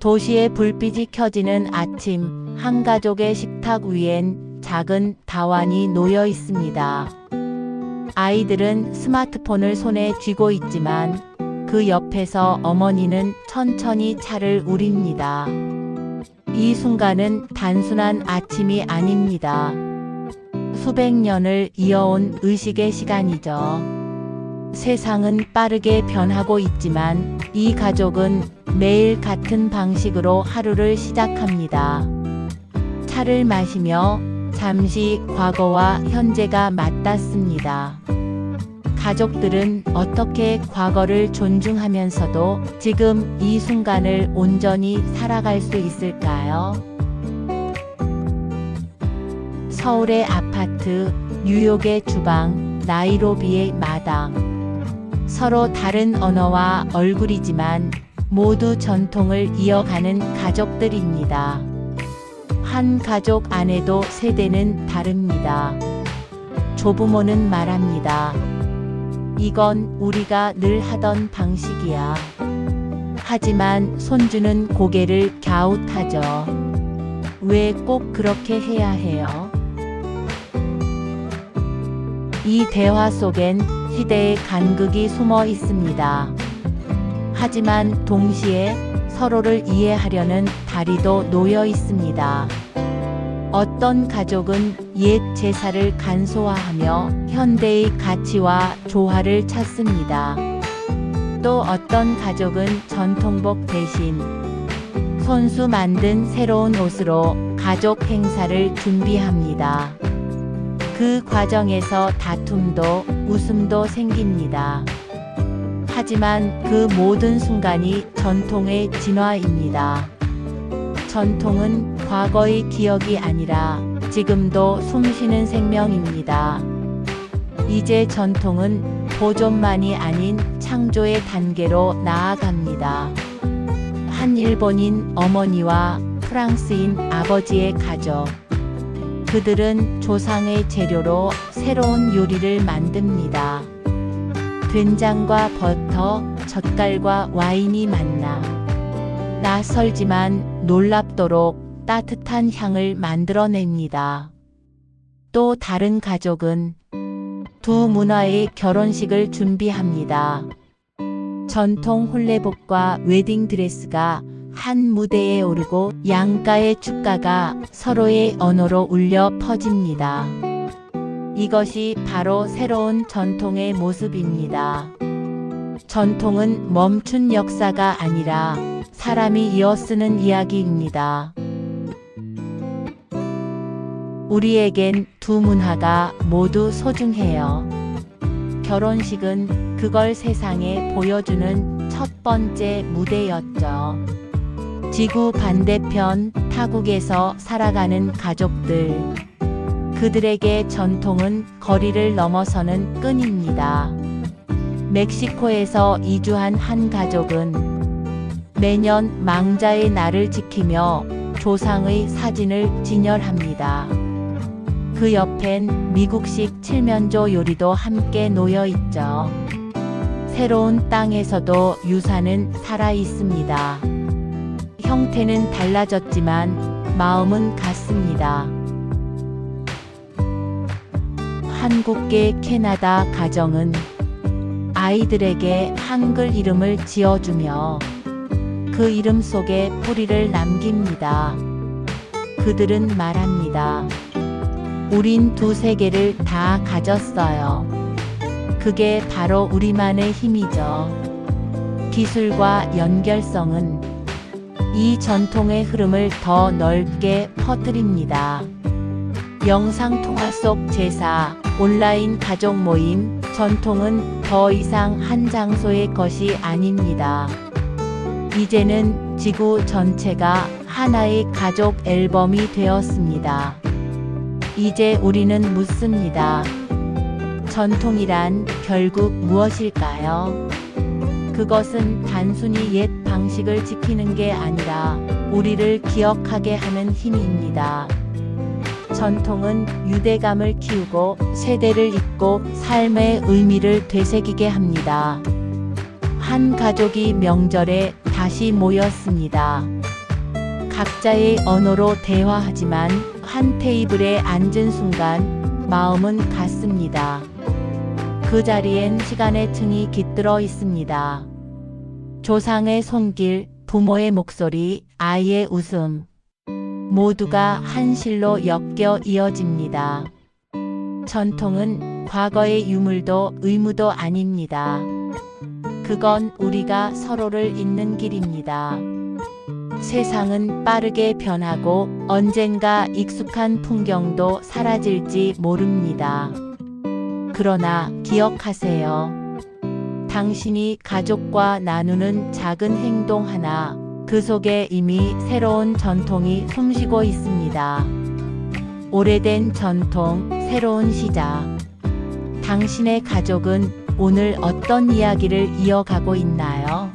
도시의 불빛이 켜지는 아침, 한 가족의 식탁 위엔 작은 다완이 놓여 있습니다. 아이들은 스마트폰을 손에 쥐고 있지만 그 옆에서 어머니는 천천히 차를 우립니다. 이 순간은 단순한 아침이 아닙니다. 수백 년을 이어온 의식의 시간이죠. 세상은 빠르게 변하고 있지만 이 가족은 매일 같은 방식으로 하루를 시작합니다. 차를 마시며 잠시 과거와 현재가 맞닿습니다. 가족들은 어떻게 과거를 존중하면서도 지금 이 순간을 온전히 살아갈 수 있을까요? 서울의 아파트, 뉴욕의 주방, 나이로비의 마당. 서로 다른 언어와 얼굴이지만 모두 전통을 이어가는 가족들입니다. 한 가족 안에도 세대는 다릅니다. 조부모는 말합니다. 이건 우리가 늘 하던 방식이야. 하지만 손주는 고개를 갸웃하죠. 왜 꼭 그렇게 해야 해요? 이 대화 속엔 시대의 간극이 숨어 있습니다. 하지만 동시에 서로를 이해하려는 다리도 놓여 있습니다. 어떤 가족은 옛 제사를 간소화하며 현대의 가치와 조화를 찾습니다. 또 어떤 가족은 전통복 대신 손수 만든 새로운 옷으로 가족 행사를 준비합니다. 그 과정에서 다툼도 웃음도 생깁니다. 하지만 그 모든 순간이 전통의 진화입니다. 전통은 과거의 기억이 아니라 지금도 숨쉬는 생명입니다. 이제 전통은 보존만이 아닌 창조의 단계로 나아갑니다. 한 일본인 어머니와 프랑스인 아버지의 가족. 그들은 조상의 재료로 새로운 요리를 만듭니다. 된장과 버터, 젓갈과 와인이 만나 낯설지만 놀랍도록 따뜻한 향을 만들어냅니다. 또 다른 가족은 두 문화의 결혼식을 준비합니다. 전통 홀레복과 웨딩 드레스가 한 무대에 오르고 양가의 축가가 서로의 언어로 울려 퍼집니다. 이것이 바로 새로운 전통의 모습입니다. 전통은 멈춘 역사가 아니라 사람이 이어 쓰는 이야기입니다. 우리에겐 두 문화가 모두 소중해요. 결혼식은 그걸 세상에 보여주는 첫 번째 무대였죠. 지구 반대편 타국에서 살아가는 가족들. 그들에게 전통은 거리를 넘어서는 끈입니다. 멕시코에서 이주한 한 가족은 매년 망자의 날을 지키며 조상의 사진을 진열합니다. 그 옆엔 미국식 칠면조 요리도 함께 놓여 있죠. 새로운 땅에서도 유산은 살아 있습니다. 형태는 달라졌지만 마음은 같습니다. 한국계 캐나다 가정은 아이들에게 한글 이름을 지어주며 그 이름 속에 뿌리를 남깁니다. 그들은 말합니다. 우린 두 세계를 다 가졌어요. 그게 바로 우리만의 힘이죠. 기술과 연결성은 이 전통의 흐름을 더 넓게 퍼뜨립니다. 영상 통화 속 제사, 온라인 가족 모임, 전통은 더 이상 한 장소의 것이 아닙니다. 이제는 지구 전체가 하나의 가족 앨범이 되었습니다. 이제 우리는 묻습니다. 전통이란 결국 무엇일까요? 그것은 단순히 옛 방식을 지키는 게 아니라 우리를 기억하게 하는 힘입니다. 전통은 유대감을 키우고 세대를 잇고 삶의 의미를 되새기게 합니다. 한 가족이 명절에 다시 모였습니다. 각자의 언어로 대화하지만 한 테이블에 앉은 순간 마음은 같습니다. 그 자리엔 시간의 층이 깃들어 있습니다. 조상의 손길, 부모의 목소리, 아이의 웃음. 모두가 한 실로 엮여 이어집니다. 전통은 과거의 유물도 의무도 아닙니다. 그건 우리가 서로를 잇는 길입니다. 세상은 빠르게 변하고 언젠가 익숙한 풍경도 사라질지 모릅니다. 그러나 기억하세요. 당신이 가족과 나누는 작은 행동 하나, 그 속에 이미 새로운 전통이 숨쉬고 있습니다. 오래된 전통, 새로운 시작. 당신의 가족은 오늘 어떤 이야기를 이어가고 있나요?